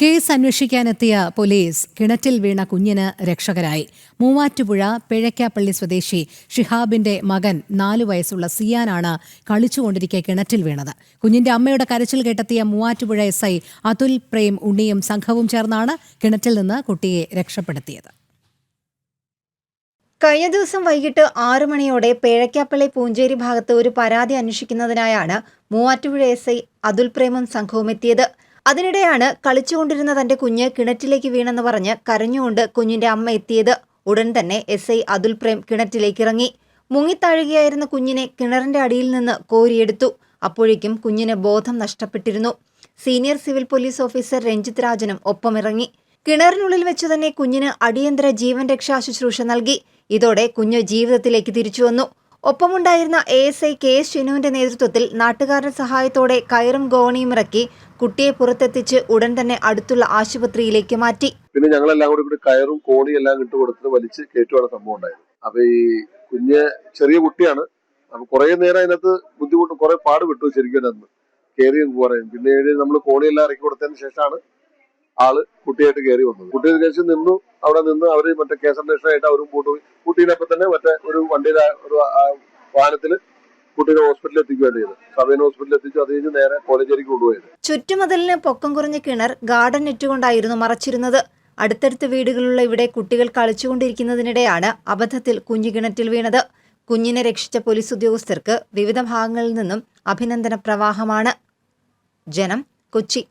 Case അന്വേഷിക്കാനെത്തിയ police കിണറ്റിൽ വീണ കുഞ്ഞിന് രക്ഷകരായി. മൂവാറ്റുപുഴ പിഴയ്ക്കാപ്പള്ളി സ്വദേശി ഷിഹാബിന്റെ മകൻ നാലു വയസ്സുള്ള സിയാനാണ് കളിച്ചുകൊണ്ടിരിക്കെ കിണറ്റിൽ വീണത്. കുഞ്ഞിന്റെ അമ്മയുടെ കരച്ചിൽ കേട്ടെത്തിയ മൂവാറ്റുപുഴ എസ് ഐ അതുൽ പ്രേം ഉണ്ണിയും സംഘവും ചേർന്നാണ് കിണറ്റിൽ നിന്ന് കുട്ടിയെ രക്ഷപ്പെടുത്തിയത്. കഴിഞ്ഞ ദിവസം വൈകിട്ട് ആറു മണിയോടെ പേഴയ്ക്കാപ്പള്ളി പൂഞ്ചേരി ഭാഗത്ത് ഒരു പരാതി അന്വേഷിക്കുന്നതിനായാണ് മൂവാറ്റുപുഴ എസ് ഐ അതുൽ പ്രേമും സംഘവും എത്തിയത്. അതിനിടെയാണ് കളിച്ചുകൊണ്ടിരുന്ന തന്റെ കുഞ്ഞ് കിണറ്റിലേക്ക് വീണെന്ന് പറഞ്ഞ് കരഞ്ഞുകൊണ്ട് കുഞ്ഞിന്റെ അമ്മ എത്തിയത്. ഉടൻ തന്നെ എസ് ഐ അതുൽ പ്രേം കിണറ്റിലേക്ക് ഇറങ്ങി മുങ്ങിത്താഴുകയായിരുന്ന കുഞ്ഞിനെ കിണറിന്റെ അടിയിൽ നിന്ന് കോരിയെടുത്തു. അപ്പോഴേക്കും കുഞ്ഞിന് ബോധം നഷ്ടപ്പെട്ടിരുന്നു. Senior civil police officer Ranjith രാജനും ഒപ്പമിറങ്ങി. കിണറിനുള്ളിൽ വെച്ച് തന്നെ കുഞ്ഞിന് അടിയന്തര ജീവൻ രക്ഷാ ശുശ്രൂഷ നൽകി. ഇതോടെ കുഞ്ഞ് ജീവിതത്തിലേക്ക് തിരിച്ചുവന്നു ഒപ്പമുണ്ടായിരുന്ന A S I K S ഷിനുവിന്റെ നേതൃത്വത്തിൽ നാട്ടുകാരുടെ സഹായത്തോടെ കയറും ഗോണിയും ഇറക്കി കുട്ടിയെ പുറത്തെത്തിച്ച് ഉടൻ തന്നെ അടുത്തുള്ള ആശുപത്രിയിലേക്ക് മാറ്റി. പിന്നെ ഞങ്ങളെല്ലാം കൂടി കൂടി കയറും കോണിയും എല്ലാം ഇട്ട് കൊടുത്തിട്ട് വലിച്ച് കയറ്റുവാണ് സംഭവം ഉണ്ടായത്. അപ്പൊ ഈ കുഞ്ഞ് ചെറിയ കുട്ടിയാണ്. അപ്പൊ കുറെ നേരം അതിനകത്ത് ബുദ്ധിമുട്ട് കുറെ പാട് വിട്ടു ശരിക്കും അന്ന് കയറി പറയും. പിന്നെ നമ്മൾ കോണിയെല്ലാം ഇറക്കി കൊടുത്തതിന് ശേഷമാണ് ആൾ കുട്ടിയായിട്ട് കയറി വന്നത്. കുട്ടിയെ നിന്നു. അവിടെ നിന്ന് അവർ മറ്റേ കേസന്വേഷണമായിട്ട് അവരും കൂട്ടു കുട്ടീനൊപ്പം തന്നെ മറ്റേ ഒരു വണ്ടിയിലെ ഒരു വാഹനത്തിൽ കുട്ടീനെ ഹോസ്പിറ്റലിൽ എത്തിക്കുകയാണ് ചെയ്തത്. സബൈൻ ഹോസ്പിറ്റലിൽ എത്തിച്ചു. അത് കഴിഞ്ഞ് നേരെ കോളേജേരിക്ക് കൊണ്ടുപോയത്. ചുറ്റുമതിലിന് പൊക്കം കുറഞ്ഞ കിണർ ഗാർഡൻ നെറ്റ് നെറ്റുകൊണ്ടായിരുന്നു മറച്ചിരുന്നത്. അടുത്തടുത്ത വീടുകളുള്ള ഇവിടെ കുട്ടികൾ കളിച്ചുകൊണ്ടിരിക്കുന്നതിനിടെയാണ് അബദ്ധത്തിൽ കുഞ്ഞു കിണറ്റിൽ വീണത്. കുഞ്ഞിനെ രക്ഷിച്ച പോലീസ് ഉദ്യോഗസ്ഥർക്ക് വിവിധ ഭാഗങ്ങളിൽ നിന്നും അഭിനന്ദന പ്രവാഹമാണ്. ജനം കൊച്ചി.